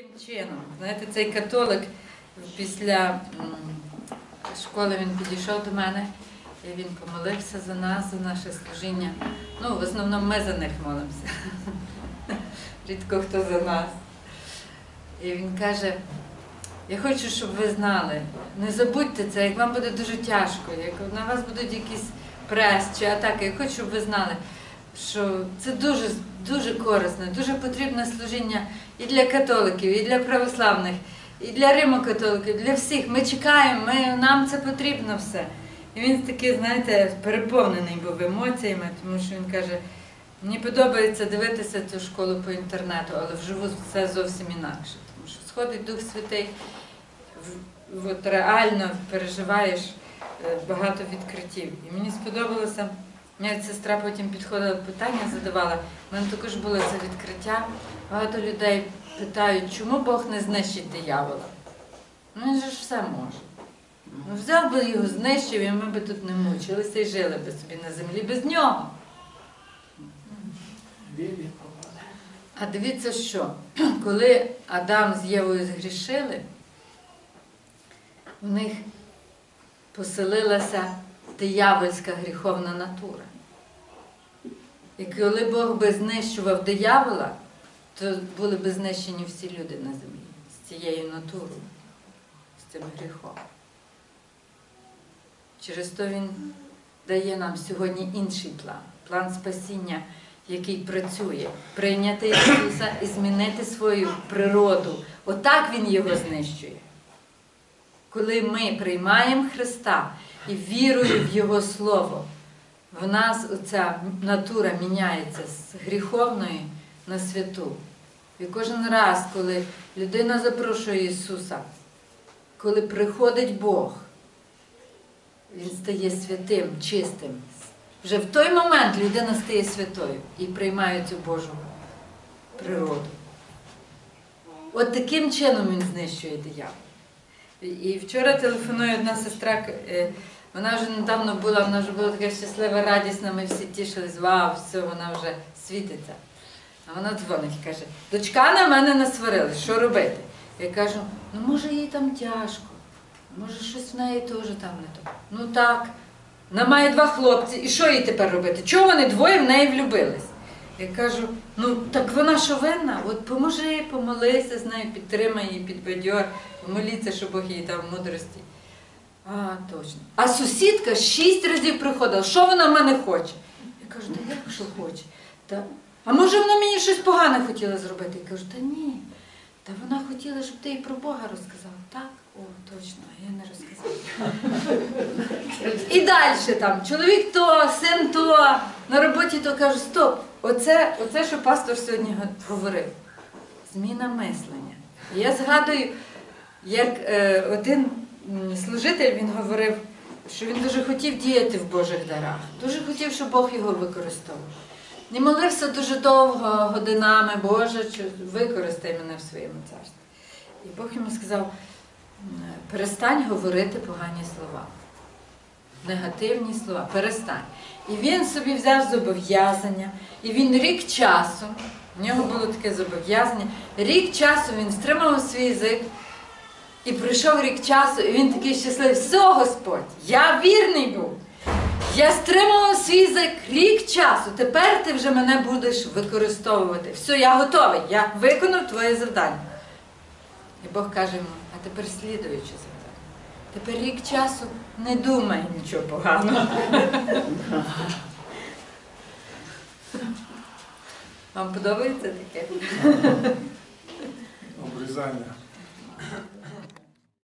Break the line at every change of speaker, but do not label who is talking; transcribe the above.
таким чином. Знаєте, цей католик після школи він підійшов до мене і він помолився за нас, за наше служіння. Ну, в основному ми за них молимося. Рідко хто за нас. І він каже, я хочу, щоб ви знали, не забудьте це, як вам буде дуже тяжко, як на вас будуть якісь прес чи атаки. Я хочу, щоб ви знали, що це дуже, дуже корисне, дуже потрібне служіння і для католиків, і для православних, і для римокатоликів, для всіх. Ми чекаємо, ми, нам це потрібно все. І він такий, знаєте, переповнений був емоціями, тому що він каже, мені подобається дивитися цю школу по інтернету, але вживу все зовсім інакше. Тому що сходить Дух Святий, от реально переживаєш е, багато відкриттів. І мені сподобалося, моя сестра потім підходила, питання задавала. У мене також було це відкриття. Багато людей питають, чому Бог не знищить диявола? Ну він же ж все може. Ну, взяв би його, знищив, і ми би тут не мучилися і жили би собі на землі без нього. А дивіться що, коли Адам з Євою згрішили, в них поселилася диявольська гріховна натура. І коли Бог би знищував диявола, то були б знищені всі люди на землі з цією натурою, з цим гріхом. Через то Він дає нам сьогодні інший план план спасіння, який працює, прийняти Ісуса і змінити свою природу. Отак Він його знищує. Коли ми приймаємо Христа і вірою в Його Слово, в нас оця натура міняється з гріховної на святу. І кожен раз, коли людина запрошує Ісуса, коли приходить Бог, Він стає святим, чистим. Вже в той момент людина стає святою і приймає цю Божу природу. От таким чином він знищує диявола. І- вчора телефонує одна сестра, е, вона вже недавно була, вона вже була така щаслива, радісна, ми всі тішились, вау, все, вона вже світиться. А вона дзвонить і каже, дочка на мене насварили, що робити? Я кажу, ну може їй там тяжко, може щось в неї теж там не то. Ну так, вона має два хлопці, і що їй тепер робити? Чого вони двоє в неї влюбились? Я кажу, ну так вона що винна? От поможи, помолися з нею, підтримай її, підбадьор, помоліться, щоб Бог їй дав мудрості. А, точно. А сусідка шість разів приходила, що вона в мене хоче? Я кажу, та як що хоче? Та, а може вона мені щось погане хотіла зробити? Я кажу, та ні. Та вона хотіла, щоб ти їй про Бога розказав. Так? О, точно, а я не розказала. І далі там, чоловік то, син то, на роботі то кажу, стоп, оце, оце що пастор сьогодні говорив. Зміна мислення. Я згадую, як е, один служитель він говорив, що він дуже хотів діяти в Божих дарах, дуже хотів, щоб Бог його використовував. І молився дуже довго, годинами, Боже, використай мене в своєму царстві. І Бог йому сказав, перестань говорити погані слова негативні слова, перестань. І він собі взяв зобов'язання, і він рік часу, в нього було таке зобов'язання, рік часу він стримав свій язик, і пройшов рік часу, і він такий щасливий, все, Господь, я вірний був. Я стримував свій язик рік часу, тепер ти вже мене будеш використовувати. Все, я готовий, я виконав твоє завдання. І Бог каже йому, а тепер слідуюче завдання. Тепер рік часу не думай нічого поганого. Вам подобається таке?
Обрізання.